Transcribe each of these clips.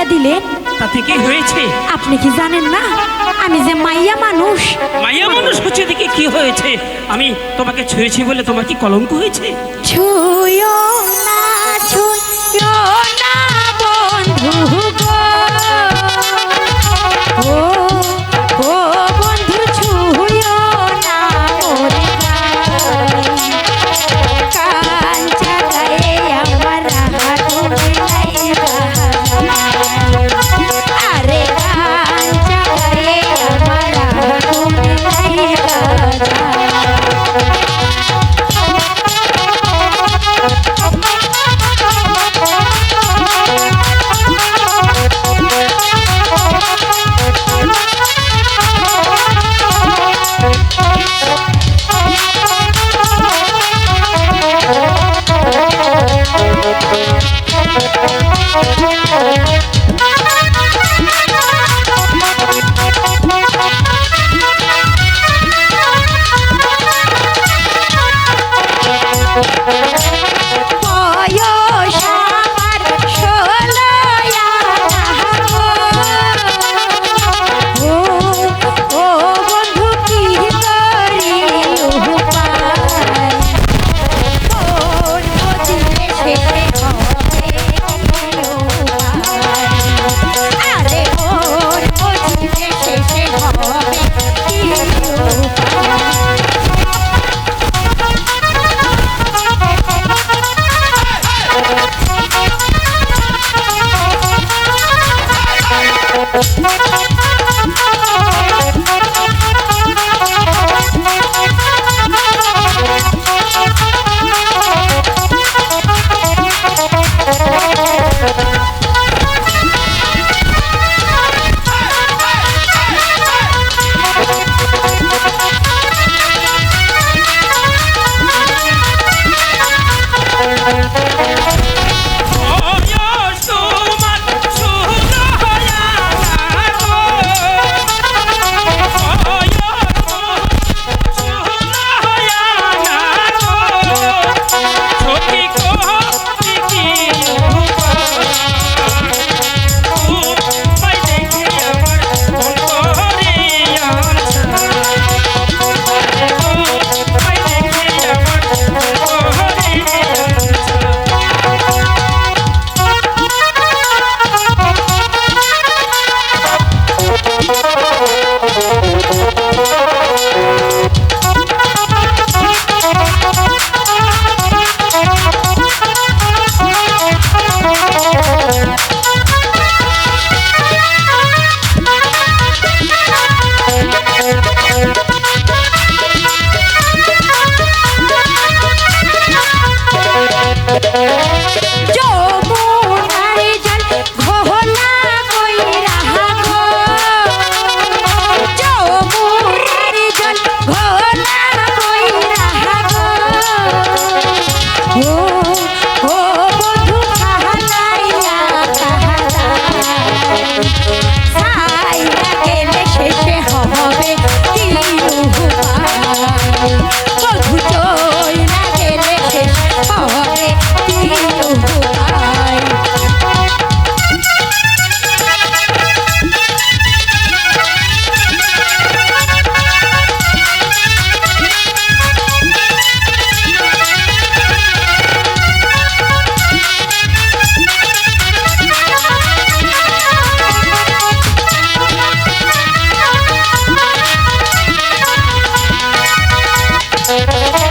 দিয়া দিলেন? তাতে কি হয়েছে। আপনি কি জানেন না? আমি যে মাইয়া মানুষ। মাইয়া মানুষ হচ্ছে দেখি কি হয়েছে? আমি তোমাকে ছুঁয়েছি বলে তোমার কি কলঙ্ক হয়েছে? ছুঁয়ো না। বয়স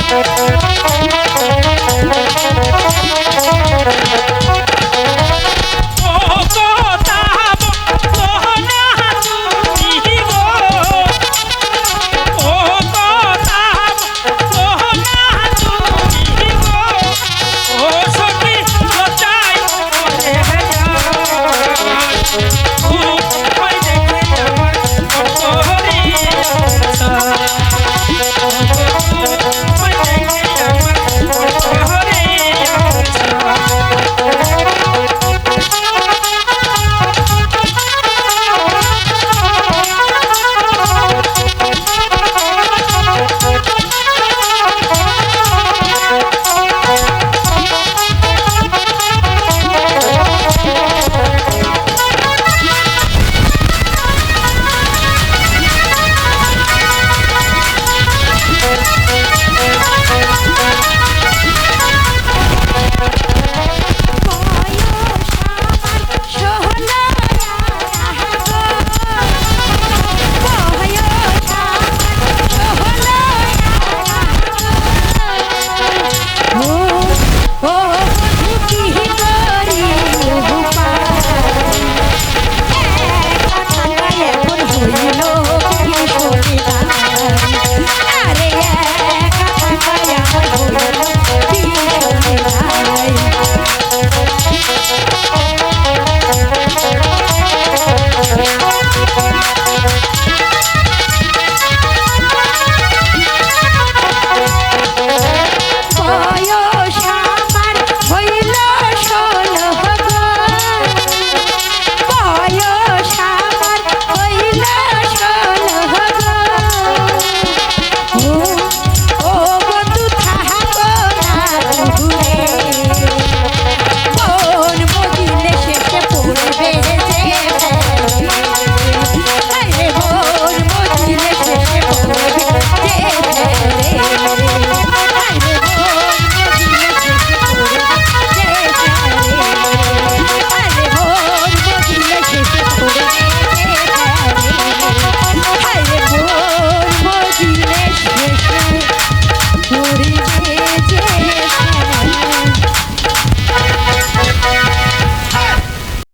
Thank you.